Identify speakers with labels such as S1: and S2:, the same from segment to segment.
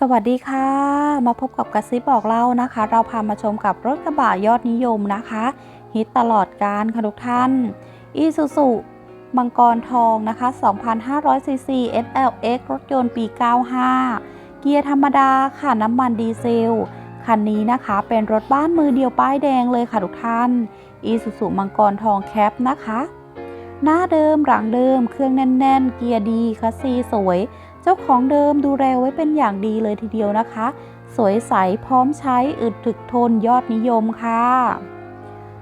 S1: สวัสดีค่ะ มาพบกับกระซิบบอกเล่านะคะ เราพามาชมกับรถกระบะยอดนิยมนะคะ ฮิตตลอดการค่ะทุกท่านอีซูซูมังกรทองนะคะ2,500ซีซี SLX รถยนต์ปี 95 เกียร์ธรรมดาค่ะน้ำมันดีเซล คันนี้นะคะเป็นรถบ้านมือเดียวป้ายแดงเลยค่ะทุกท่านอีซูซูมังกรทองแคปนะคะ หน้าเดิมหลังเดิม เครื่องแน่น ๆ เกียร์ดีคัสซีสวย เจ้าของเดิมดูแลไว้เป็นอย่างดีเลยทีเดียวนะคะ สวยใสพร้อมใช้อึดถึกทนยอดนิยมค่ะ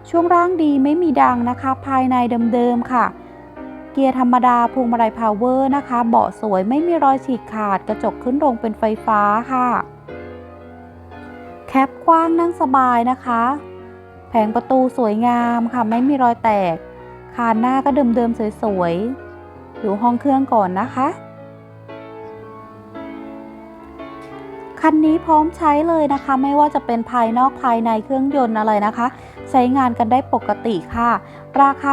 S1: ช่วงร่างดีไม่มีดังนะคะ ภายในเดิมๆค่ะเกียร์ธรรมดาพวงมาลัยพาวเวอร์นะคะ เบาะสวยไม่มีรอยฉีกขาด กระจกขึ้นลงเป็นไฟฟ้าค่ะ แคปกว้างนั่งสบายนะคะ แผงประตูสวยงามค่ะ ไม่มีรอยแตก คานหน้าก็เดิมๆสวยๆดูห้องเครื่องก่อนนะคะ คันนี้พร้อมใช้เลยนะคะ ไม่ว่าจะเป็นภายนอกภายในเครื่องยนต์อะไรนะคะ ใช้งานกันได้ปกติค่ะ ราคา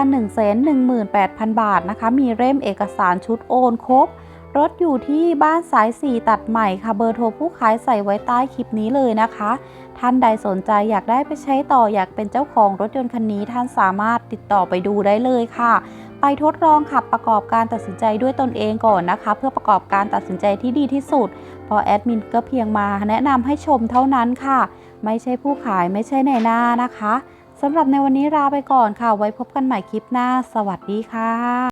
S1: 118,000 บาทนะคะ มีเล่มเอกสารชุดโอนครบ รถอยู่ที่บ้านสาย 4 ตัดใหม่ค่ะเบอร์โทรผู้ขายใส่ไว้ใต้คลิปนี้เลยนะคะ ท่านใดสนใจอยากได้ไปใช้ต่ออยากเป็นเจ้าของรถยนต์คันนี้ท่านสามารถติดต่อไปดูได้เลยค่ะ ไปทดลองขับประกอบการตัดสินใจด้วยตนเองก่อนนะคะ เพื่อประกอบการตัดสินใจที่ดีที่สุดเพอแอดมินก็เพียงมาแนะนำให้ชมเท่านั้นค่ะ ไม่ใช่ผู้ขายไม่ใช่ในหน้านะคะสำหรับในวันนี้ลาไปก่อนค่ะ ไว้พบกันใหม่คลิปหน้า สวัสดีค่ะ